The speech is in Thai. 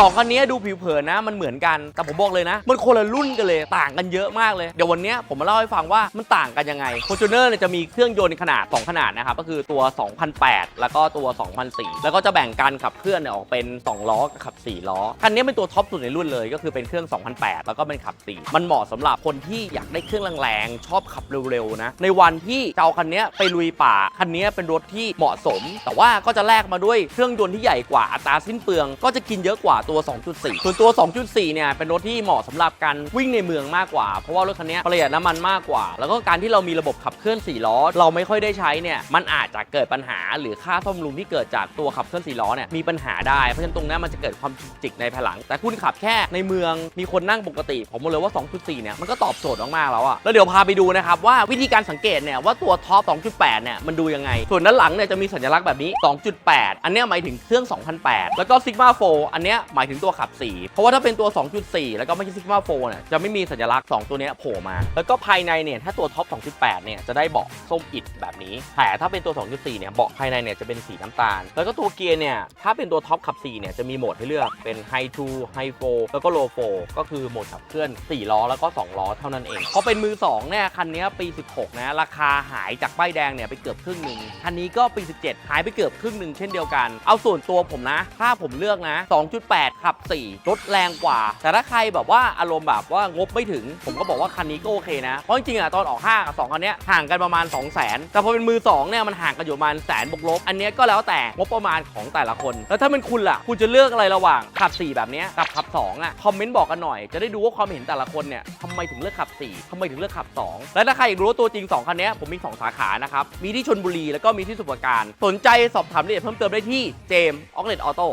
สองคันนี้ดูผิวเผินนะ มันเหมือนกัน แต่ผมบอกเลยนะ มันคนละรุ่นกันเลย ต่างกันเยอะมากเลย เดี๋ยววันนี้ผมมาเล่าให้ฟังว่ามันต่างกันยังไง f o r t u n e r เนี่ยจะมีเครื่องยนต์ขนาด 2 ขนาดนะครับ ก็คือตัว 2008 แล้วก็ตัว 2004 แล้วก็จะแบ่งการขับเคลื่อนเนี่ยออกเป็น 2 ล้อกับขับ 4 ล้อ คันนี้เป็นตัวท็อปสุดในรุ่นเลย ก็คือเป็นเครื่อง 2008 แล้วก็เป็นขับ 4 มันเหมาะสำหรับคนที่อยากได้เครื่องแรงๆ ชอบขับเร็วๆ นะ ในวันที่จะเอาคันนี้ไปลุยป่า คันนี้เป็นรถที่เหมาะสม แต่ว่าก็จะแลกมาด้วยเครื่องยนต์ที่ใหญ่กว่า อัตราสิ้นเปลือง ก็จะกินเยอะกว่าตัว 2.4 ส่วนตัว 2.4 เนี่ย เป็นรถที่เหมาะสำหรับการวิ่งในเมืองมากกว่า เพราะว่ารถคันนี้ประหยัดน้ำมันมากกว่า แล้วก็การที่เรามีระบบขับเคลื่อน4ล้อ เราไม่ค่อยได้ใช้เนี่ย มันอาจจะเกิดปัญหาหรือค่าซ่อมรุงที่เกิดจากตัวขับเคลื่อน4ล้อเนี่ย มีปัญหาได้ เพราะฉะนั้นตรงนี้มันจะเกิดความจิกในภายหลัง แต่คุณขับแค่ในเมืองมีคนนั่งปกติ ผมบอกเลยว่า 2.4 เนี่ย มันก็ตอบโจทย์มากๆแล้วอะแล้วเดี๋ยวพาไปดูนะครับว่าวิธีการสังเกตเนี่ยว่าตัวท็อป 2.8 เนี่ยมันดูยังไง ส่วนด้านหลังเนี่ยจะมีสัญลักษณ์แบบนี้ 2.8 อันเนี้ยหมายถึงเครื่อง 2008 แล้วก็ Sigma 4อันเนี้ยหมายถึงตัวขับ 4 เพราะว่าถ้าเป็นตัว 2.4 แล้วก็ไม่ใช่ Sigma 4เนี่ยจะไม่มีสัญลักษณ์ 2 ตัวเนี้ยโผล่มา แล้วก็ภายในเนี่ยถ้าตัวท็อป 2.8 เนี่ยจะได้เบาะส้มอิดแบบนี้ แต่ถ้าเป็นตัว 2.4 เนี่ยเบาะภายในเนี่ยจะเป็นสีน้ำตาล แล้วก็ตัวเกียร์เนี่ยถ้าเป็นตัวท็อปขับ 4 เนี่ยจะมีโหมดให้เลือกเป็น High 2 High 4แล้วก็ Low 4ก็คือโหมดขับเคลื่อน 4 ล้อแล้วก็ 2 ล้อเท่านั้นเองพอเป็นมือ2เนี่ยคันนี้ปี 16 นะราคาหายจากป้ายแดงเนี่ยไปเกือบครึ่งหนึ่งคันนี้ก็ปี 17 หายไปเกือบครึ่งหนึ่งเช่นเดียวกัน เอาส่วนตัวผมนะ ถ้าผมเลือกนะ 2.8ขับ 4 รถแรงกว่า แต่ถ้าใครแบบว่าอารมณ์แบบว่างบไม่ถึง ผมก็บอกว่าคันนี้ก็โอเคนะ เพราะจริงๆอะตอนออก5กับ2คันนี้ห่างกันประมาณ 2 0 0 0 0 0แต่พอเป็นมือ2เนี่ยมันห่างกันอยู่ประมาณแสนบวกลบ อันนี้ก็แล้วแต่งบประมาณของแต่ละคน แล้วถ้าเป็นคุณล่ะ คุณจะเลือกอะไรระหว่างขับ 4 แบบนี้กับขับ2อะคอมเมนต์บอกกันหน่อย จะได้ดูว่าความเห็นแต่ละคนเนี่ยทำไมถึงเลือกขับ 4ทำไมถึงเลือกขับ 2 และถ้าใครอยากรู้ตัวจริง 2คันนี้ผมมี 2 สาขานะครับมีที่ชนบุรีแล้วก็มีที่สมุทรราการสนใจสอบถามรายละเอียดเพิ่มเติมได้ที่เจมส์ออกเลตออโต้